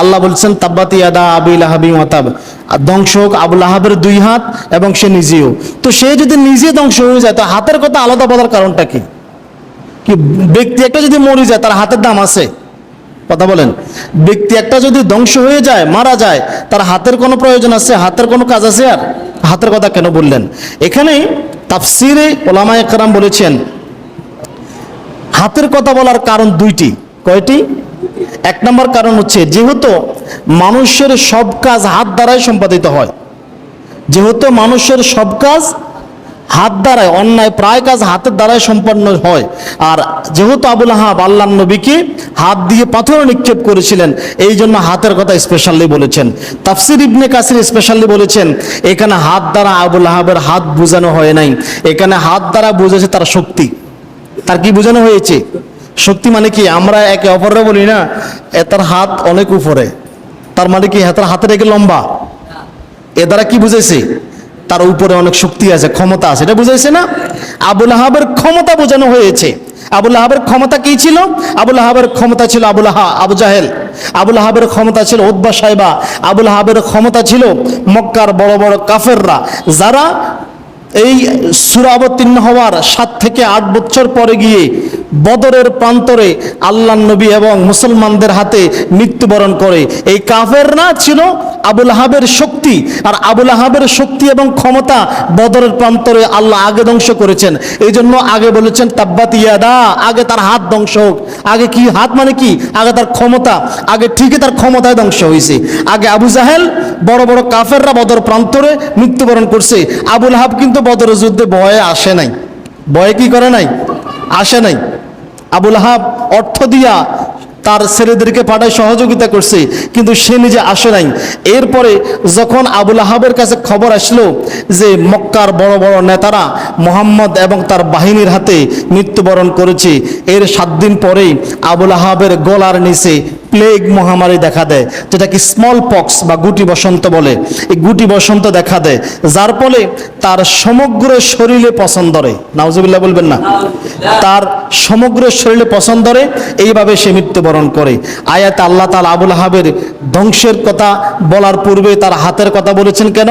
আল্লাহ বলছেন, তাব্বাতি আদা আবিল আহাবি মাতাব ধ্বংস হোক আবুল আহাবের দুই হাত এবং সে নিজেও। তো সে যদি নিজে ধ্বংস হয়ে যায়, তো হাতের কথা আলাদা বলার কারণটা কি? কি ব্যক্তি একটা যদি মরে যায়, তার হাতের দাম আছে? কথা বলেন। ব্যক্তি একটা যদি ধ্বংস হয়ে যায়, মারা যায়, তার হাতের কোনো প্রয়োজন আছে? হাতের কোনো কাজ আছে আর? হাতের কথা কেন বললেন? এখানে তাফসিরে ওলামা একরাম বলেছেন, হাতের কথা বলার কারণ দুইটি। কয়টি? এক নম্বর কারণ হচ্ছে যেহেতু মানুষের সব কাজ হাত দ্বারাই সম্পাদিত হয়। যেহেতু মানুষের সব কাজ হাত দ্বারায় অন্যায় প্রায় কাজ হাতের দ্বারাই সম্পন্ন হয়। আর যেহেতু আবুল আহাব আল্লাহ নবীকে হাত দিয়ে পাথর নিক্ষেপ করেছিলেন, এই জন্য হাতের কথা স্পেশালি বলেছেন। তাফসির ইবনে কাসির স্পেশালি বলেছেন, এখানে হাত দ্বারা আবুল আহাবের হাত বোঝানো হয় নাই। এখানে হাত দ্বারা বুঝেছে তার শক্তি। তার কি বোঝানো হয়েছে? শক্তি মানে কি আমরা একে অপররা বলি না এ তার হাত অনেক উপরে। তার মানে কি হ্যাঁ, তার হাতের একে লম্বা। এ দ্বারা কি বুঝেছে তার উপরে অনেক শক্তি আছে ক্ষমতা আছে। এটা বুঝাইছে না? আবুল আহাবের ক্ষমতা বোঝানো হয়েছে। আবুল আহাবের ক্ষমতা কি ছিল? আবুল আহাবের ক্ষমতা ছিল আবুল আহা আবু জাহেল। আবুল আহাবের ক্ষমতা ছিল উদ্বা সাহেবা আবুল আহাবের ক্ষমতা ছিল মক্কার বড় বড় কাফেররা। যারা এই সূরা অবতীর্ণ হওয়ার সাত থেকে আট বছর পরে গিয়ে বদরের প্রান্তরে আল্লাহ নবী এবং মুসলমানদের হাতে মৃত্যুবরণ করে। এই কাফেররা ছিল আবুল আহাবের শক্তি, আর আবুল আহাবের শক্তি এবং ক্ষমতা বদরের প্রান্তরে আল্লাহ আগে ধ্বংস করেছেন। এই জন্য আগে বলেছেন, তাব্বাত ইয়াদা আগে তার হাত ধ্বংস হোক। আগে কি, হাত মানে কি? আগে তার ক্ষমতা, আগে ঠিকই তার ক্ষমতায় ধ্বংস হয়েছে আগে আবু জাহেল বড় বড় কাফেররা বদর প্রান্তরে মৃত্যুবরণ করছে। আবুল হাব কিন্তু বদরের যুদ্ধে ভয়ে আসে নাই। ভয়ে কি করে নাই? আসে নাই। আবুল আহাব অর্থ দিয়া তার ছেলেদেরকে পাঠায় সহযোগিতা করছে, কিন্তু সে নিজে আসে নাই। এরপরে যখন আবুল আহাবের কাছে খবর আসলো যে মক্কার বড় বড় নেতারা মোহাম্মদ এবং তার বাহিনীর হাতে মৃত্যুবরণ করেছে, এর সাত দিন পরেই আবুল আহাবের গলার নিচে প্লেগ মহামারী দেখা দেয়, যেটাকে স্মল পক্স বা গুটি বসন্ত বলে। এই গুটি বসন্ত দেখা দেয়, যার ফলে তার সমগ্র শরীরে পছন্দরে নাউজুবিল্লাহ বলবেন না? তার সমগ্র শরীরে পছন্দ পছন্দরে এইভাবে সে মৃত্যুবরণ করে। আয়াত আল্লাহ তাল আবুল হাবের ধ্বংসের কথা বলার পূর্বে তার হাতের কথা বলেছেন কেন?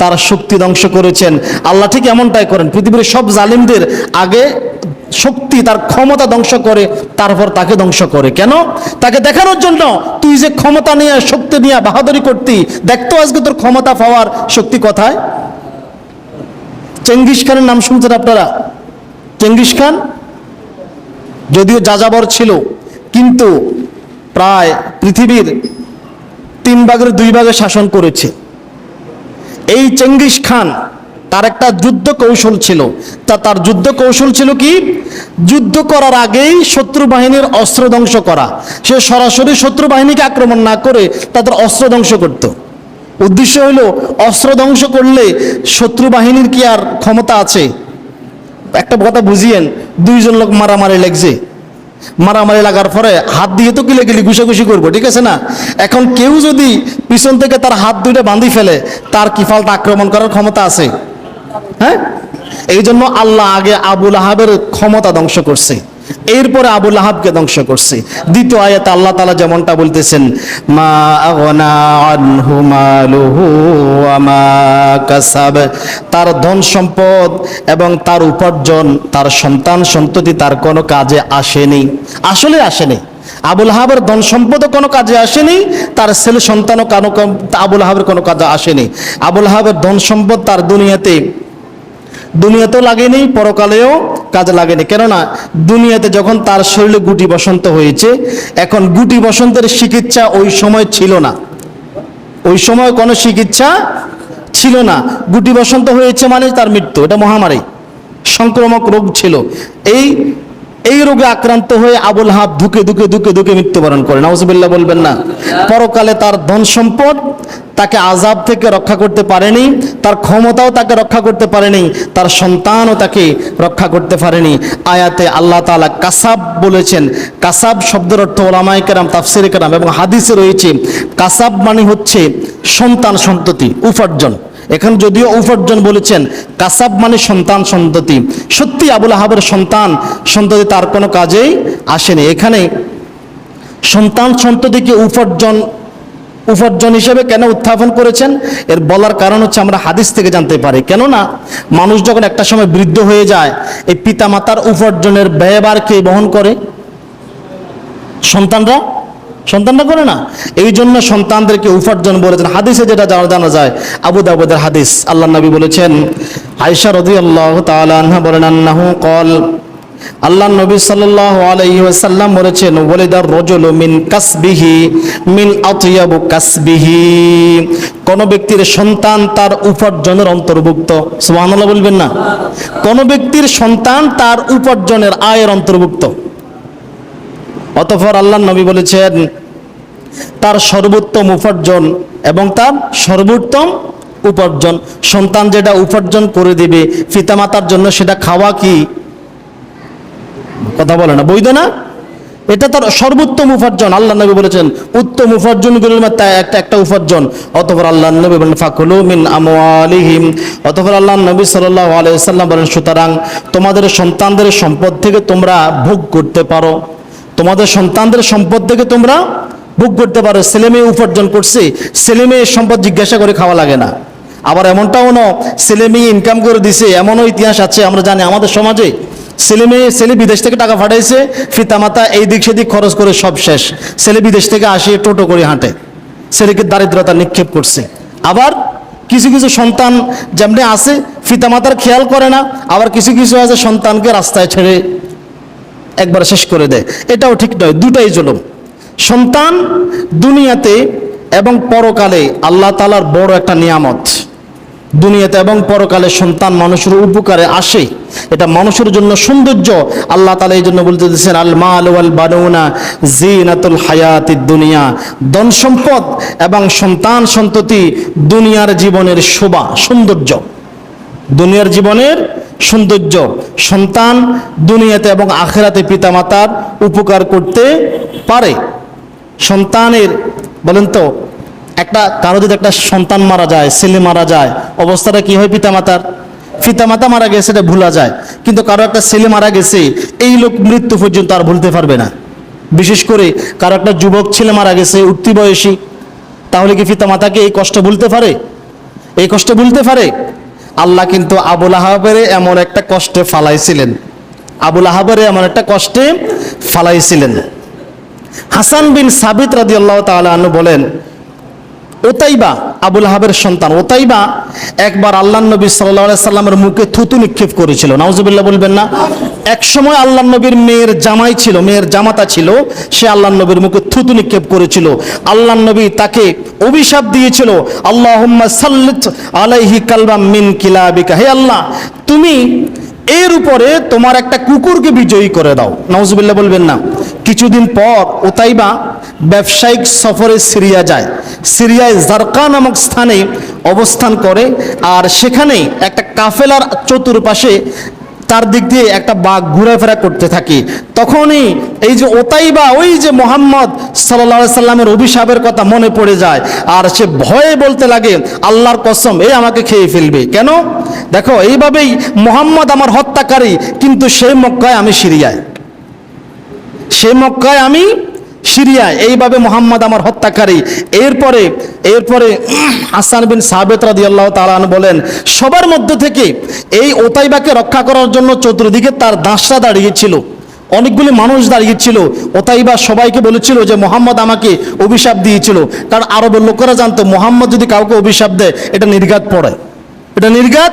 তার শক্তি ধ্বংস করেছেন। আল্লাহ ঠিক এমনটাই করেন। পৃথিবীর সব জালিমদের আগে শক্তি তার ক্ষমতা ধ্বংস করে, তারপর তাকে ধ্বংস করে। কেন? তাকে দেখানোর জন্য। তুই যে ক্ষমতা নিয়ে, শক্তি নিয়ে বাহাদুরি করতি দেখতো আজকে তোর ক্ষমতা পাওয়ার শক্তি কোথায়? চেঙ্গিস খানের নাম শুনছেন আপনারা? Genghis Khan? যদিও যাযাবর ছিল, কিন্তু প্রায় পৃথিবীর তিন ভাগের দুই ভাগে শাসন করেছে। এই চেঙ্গিস খান তার একটা যুদ্ধ কৌশল ছিল। তা তার যুদ্ধ কৌশল ছিল কি? যুদ্ধ করার আগেই শত্রু বাহিনীর অস্ত্র ধ্বংস করা। সে সরাসরি শত্রু বাহিনীকে আক্রমণ না করে তাদের অস্ত্র ধ্বংস করত। উদ্দেশ্য হলো অস্ত্র ধ্বংস করলে শত্রু বাহিনীর কি আর ক্ষমতা আছে? একটা কথা বুঝিয়েন, দুইজন লোক মারামারি লাগছে। মারামারি লাগার পরে হাত দিয়ে তো কিলে গেলি ঘুষাঘুষি করব, ঠিক আছে না? এখন কেউ যদি পিছন থেকে তার হাত দুইটা বাঁধি ফেলে, তার কি ফালটা আক্রমণ করার ক্ষমতা আছে? হ্যাঁ? এই জন্য আল্লাহ আগে আবুল আহাবের ক্ষমতা ধ্বংস করছে। এরপরে আবুল আহাবকে ধ্বংস করছে। দ্বিতীয় আয়াতে আল্লাহ তালা যেমনটা বলতেছেন, মা আগনা আনহু ওয়া কাসাব। তার ধন সম্পদ এবং তার উপার্জন, তার সন্তান সন্ততি তার কোনো কাজে আসেনি আসলে আসেনি আবুল আহাবের ধন সম্পদও কোনো কাজে আসেনি তার ছেলে সন্তানও আবুল আহাবের কোনো কাজে আসেনি আবুল আহাবের ধন সম্পদ তার দুনিয়াতে দুনিয়াতেও লাগেনি, পরকালেও কাজে লাগেনি। কেননা দুনিয়াতে যখন তার শরীরে গুটি বসন্ত হয়েছে, এখন গুটি বসন্তের চিকিৎসা ওই সময় ছিল না। ওই সময় কোনো চিকিৎসা ছিল না। গুটি বসন্ত হয়েছে মানে তার মৃত্যু, এটা মহামারী, সংক্রামক রোগ ছিল। এই এই রোগে আক্রান্ত হয়ে আবুল হাব ধুকে ধুকে ধুকে ধুকে মৃত্যুবরণ করে। নাউজুবিল্লাহ বলবেন না। পরকালে তার ধন সম্পদ তাকে আজাব থেকে রক্ষা করতে পারেনি, তার ক্ষমতাও তাকে রক্ষা করতে পারেনি, তার সন্তানও তাকে রক্ষা করতে পারেনি। আয়াতে আল্লাহ তাআলা কাসাব বলেছেন। কাসাব শব্দের অর্থ ওলামাই কেরাম, তাফসির কেরাম এবং হাদিসে রয়েছে। কাসাব মানে হচ্ছে সন্তান সন্ততি, উপার্জন। এখন যদিও উপার্জন বলেছেন, কাসাব মানে সন্তান, সন্ততি। সত্যি আবুল আহাবের সন্তান, সন্ততি তার কোনো কাজেই আসেনি। এখানে সন্তান, সন্ততিকে উপার্জন উপার্জন হিসেবে কেন উত্থাপন করেছেন? এর বলার কারণ হচ্ছে আমরা হাদিস থেকে জানতে পারি। কেননা, মানুষ যখন একটা সময় বৃদ্ধ হয়ে যায়, এই পিতামাতার উপার্জনের ব্যয়বার কে বহন করে? সন্তানরা সন্তানরা করে না। এই জন্য সন্তানদেরকে উপার্জন বলেছেন। হাদিসে যেটা জানা জানা যায়, আবু দাবুদের হাদিস। আল্লাহ নবী বলেছেন আয়সা রদি আল্লাহ তাআলা বলেন, আন্নাহু কল আল্লাহ নবী সাল্লাল্লাহু আলাইহি বলেছেন, ওয়ালিদার রজুলু মিন কাসবিহি, মিন আতয়াবু কাসবিহি। কোন ব্যক্তির সন্তান তার উপার্জনের অন্তর্ভুক্ত। বলবেন না। কোন ব্যক্তির সন্তান তার উপার্জনের আয়ের অন্তর্ভুক্ত। অতঃপর আল্লাহ নবী বলেছেন, তার সর্বোত্তম উপার্জন এবং তার সর্বোত্তম উপার্জন। সন্তান যেটা উপার্জন করে দিবে, পিতামাতার জন্য সেটা খাওয়া কি? কথা বলে না, বৈধ না? এটা তার সর্বোত্তম উপার্জন। আল্লাহ নবী বলেছেন, উত্তম উপার্জনগুলোর মধ্যে একটা একটা উপার্জন। অতপর আল্লাহ নবী বলেন, ফাকুলু মিন আমওয়ালিহিম। অতপর আল্লাহ নবী সাল্লাল্লাহু আলাইহি বলেন, সুতরাং তোমাদের সন্তানদের সম্পদ থেকে তোমরা ভোগ করতে পারো। তোমাদের সন্তানদের সম্পদ থেকে তোমরা ভোগ করতে পারো। ছেলে মেয়ে উপার্জন করছে, ছেলে মেয়ের সম্পদ জিজ্ঞাসা করে খাওয়া লাগে না। আবার এমনটাও না ছেলে মেয়ে ইনকাম করে দিছে, এমনও ইতিহাস আছে, আমরা জানি আমাদের সমাজে ছেলে মেয়ে, ছেলে বিদেশ থেকে টাকা পাঠাইছে, পিতামাতা এই দিক সেদিক খরচ করে সব শেষ। ছেলে বিদেশ থেকে আসে, টোটো করে হাঁটে। ছেলেকে দারিদ্রতা নিক্ষেপ করছে। আবার কিছু কিছু সন্তান যেমনি আছে, পিতামাতার খেয়াল করে না, আবার কিছু কিছু আছে সন্তানকে রাস্তায় ছেড়ে একবার শেষ করে দেয়। এটাও ঠিক নয়, দুটাই জুলুম। সন্তান দুনিয়াতে এবং পরকালে আল্লাহ তালার বড় একটা নিয়ামত। দুনিয়াতে এবং পরকালে সন্তান মানুষের উপকারে আসে। এটা মানুষের জন্য সৌন্দর্য। আল্লাহ তালা এই জন্য বলতে দিচ্ছেন আল মাল ওয়াল বানুনা জিনাতুল হায়াতিদ দুনিয়া। ধন সম্পদ এবং সন্তান সন্ততি দুনিয়ার জীবনের শোভা, সৌন্দর্য। দুনিয়ার জীবনের সৌন্দর্য, সন্তান দুনিয়াতে এবং আখেরাতে পিতামাতার উপকার করতে পারে। সন্তানের, বলেন তো, একটা, কারও যদি একটা সন্তান মারা যায়, ছেলে মারা যায়, অবস্থাটা কি হয় পিতামাতার? পিতামাতা মারা গেছে এটা ভুলা যায়। কিন্তু কারও একটা ছেলে মারা গেছে, এই লোক মৃত্যু পর্যন্ত আর ভুলতে পারবে না। বিশেষ করে কারও একটা যুবক ছেলে মারা গেছে, উঠতি বয়সী, তাহলে কি পিতামাতাকে এই কষ্ট ভুলতে পারে? এই কষ্ট ভুলতে পারে? আল্লাহ কিন্তু আবুল আহাবের এমন একটা কষ্টে ফালাইছিলেন। আবুল আহাবের এমন একটা কষ্টে ফালাইছিলেন। হাসান বিন সাবিত রাজি আল্লাহ তালু বলেন ওতাইবা আবুল হাবের সন্তান। ওতাইবা একবার আল্লাহ নবী সাল্লাহ সাল্লামের মুখে থুতু নিক্ষেপ করেছিল। নাউজুবিল্লাহ বলবেন না। এক সময় আল্লাহ নবীর মেয়ের জামাই ছিল, মেয়ের জামাতা ছিল, সে আল্লাহ নবীর মুখে থুতু নিক্ষেপ করেছিল। আল্লাহ নবী তাকে অভিশাপ দিয়েছিল আল্লাহ আলাইহি কালবা মিন কিলাবিকা। হে আল্লাহ, তুমি এর উপরে তোমার একটা কুকুরকে বিজয়ী করে দাও। নওয়াজবিল্লাহ বলবেন না। কিছুদিন পর ওতাইবা ব্যবসায়িক সফরে সিরিয়া যায়। সিরিয়ায় জারকা নামক স্থানে অবস্থান করে আর সেখানে একটা কাফেলার চতুর্পাশে তার দিক দিয়ে একটা বাঘ ঘোরাফেরা করতে থাকে। তখনই এই যে ওতাইবা ওই যে মোহাম্মদ সাল্লা সাল্লামের অভিশাপের কথা মনে পড়ে যায় আর সে ভয়ে বলতে লাগে, আল্লাহর কসম এই আমাকে খেয়ে ফেলবে। কেন? দেখো, এইভাবেই মোহাম্মদ আমার হত্যাকারী, কিন্তু সেই মক্কায় আমি সিরিয়ায়। সে মক্কায় আমি সিরিয়ায়, এইভাবে মোহাম্মদ আমার হত্যাকারী। এরপরে এরপরে হাসান বিন সাবেত রাদি আল্লাহ তালান বলেন, সবার মধ্য থেকে এই ওতাইবাকে রক্ষা করার জন্য চতুর্দিকে তার দাসরা দাঁড়িয়েছিল অনেকগুলি মানুষ দাঁড়িয়েছিল ওতাইবা সবাইকে বলেছিল যে, মোহাম্মদ আমাকে অভিশাপ দিয়েছিল। কারণ আরবের লোকেরা জানতো, মোহাম্মদ যদি কাউকে অভিশাপ দেয়, এটা নির্ঘাত পড়ে। এটা নির্ঘাত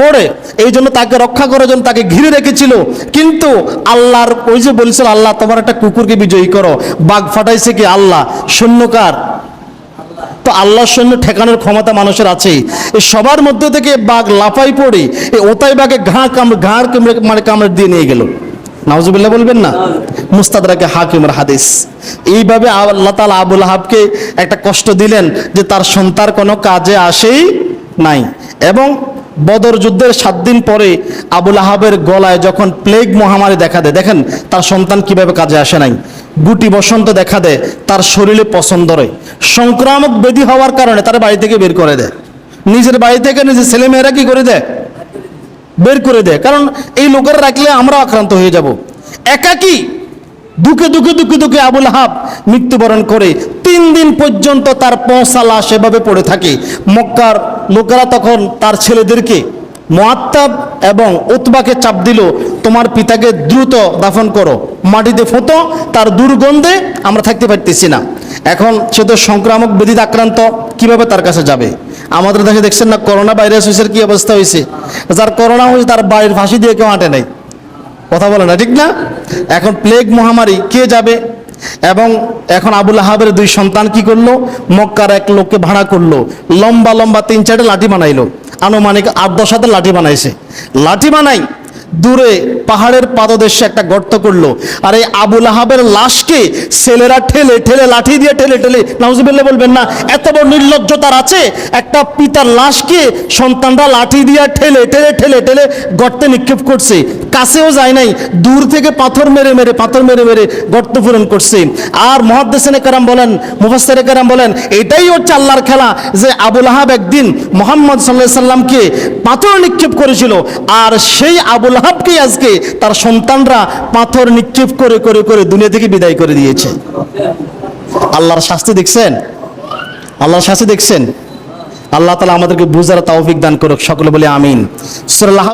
পড়ে, এই জন্য তাকে রক্ষা করার জন্য তাকে ঘিরে রেখেছিল। কিন্তু আল্লাহর, ওই যে বলছিল, আল্লাহ, তোমার একটা কুকুরকে বিজয়ী করো। বাঘ ফাটাইছে কি? আল্লাহ শূন্যকার তো আল্লাহর সৈন্য ঠেকানোর ক্ষমতা মানুষের আছেই। এই সবার মধ্যে থেকে বাঘ লাফাই পড়ে এই ওতাই বাঘে ঘা কামড় ঘাড় কামড়ে মানে কামড় দিয়ে নিয়ে গেল। নাউজুবিল্লাহ বলবেন না? মুস্তাদরাকে হাকিমের হাদিস। এইভাবে আল্লাহ তালা আবুল আহাবকে একটা কষ্ট দিলেন যে তার সন্তান কোনো কাজে আসেই নাই। এবং বদর যুদ্ধের সাত দিন পরে আবুল আহাবের গলায় যখন প্লেগ মহামারী দেখা দেয়, দেখেন তার সন্তান কীভাবে কাজে আসে নাই। গুটি বসন্ত দেখা দেয়, তার শরীরে পছন্দ রয় সংক্রামক ব্যাধি হওয়ার কারণে তার বাড়ি থেকে বের করে দেয়। নিজের বাড়ি থেকে নিজের ছেলেমেয়েরা কি করে দেয়? বের করে দেয়। কারণ এই লোকেরা রাখলে আমরা আক্রান্ত হয়ে যাব। একাকী দুঃখে দুঃখে দুঃখে দুঃখে আবুল হাব মৃত্যুবরণ করে তিন দিন পর্যন্ত তার পৌঁছালা সেভাবে পড়ে থাকে। মক্কার লোকেরা তখন তার ছেলেদেরকে মোয়াত্তাব এবং উতবাকে চাপ দিল, তোমার পিতাকে দ্রুত দাফন করো, মাটিতে ফোঁতো, তার দুর্গন্ধে আমরা থাকতে পারতেছি না। এখন সে তো সংক্রামক ব্যাধিতে আক্রান্ত, কীভাবে তার কাছে যাবে? আমাদের দেশে দেখছেন না, করোনা ভাইরাস হয়েছে কি অবস্থা হয়েছে? যার করোনা হয়েছে, তার বাড়ির ফাঁসি দিয়ে কেউ আটে নাই। কথা বলে না, ঠিক না? এখন প্লেগ মহামারী কে যাবে? এবং এখন আবুল আহাবের দুই সন্তান কি করল? মক্কার এক লোককে ভাড়া করল। লম্বা লম্বা তিন চারটে লাঠি বানাইলো। আনুমানিক আট দশ হাতে লাঠি বানাইছে। লাঠি বানাই দূরে পাহাড়ের পাদদেশে একটা গর্ত করল। আর এই আবুল আহাবের লাশকে ছেলেরা ঠেলে ঠেলে লাঠি দিয়ে ঠেলে ঠেলে, নাউজুবিল্লাহ বলবেন না, এত বড় নির্লজ্জতার আছে, একটা পিতার লাশকে সন্তানরা লাঠি দিয়ে ঠেলে ঠেলে ঠেলে ঠেলে গর্তে নিক্ষেপ করছে। কাছেও যায় নাই, দূর থেকে পাথর মেরে মেরে, পাথর মেরে মেরে গর্ত পূরণ করছে। আর মহাদ্দেশনে কারাম বলেন মুফাসের কারাম বলেন, এটাই হচ্ছে আল্লাহর খেলা যে আবুল আহাব একদিন মোহাম্মদ সাল্লাহ সাল্লামকে পাথর নিক্ষেপ করেছিল। আর সেই আবুল আহাবকেই আজকে তার সন্তানরা পাথর নিক্ষেপ করে করে করে দুনিয়া থেকে বিদায় করে দিয়েছে। আল্লাহর শাস্তি দেখছেন? আল্লাহর শাস্তি দেখছেন? আল্লাহ তালা আমাদেরকে বুঝার তাওফিক দান করুক। সকলে বলে আমিন।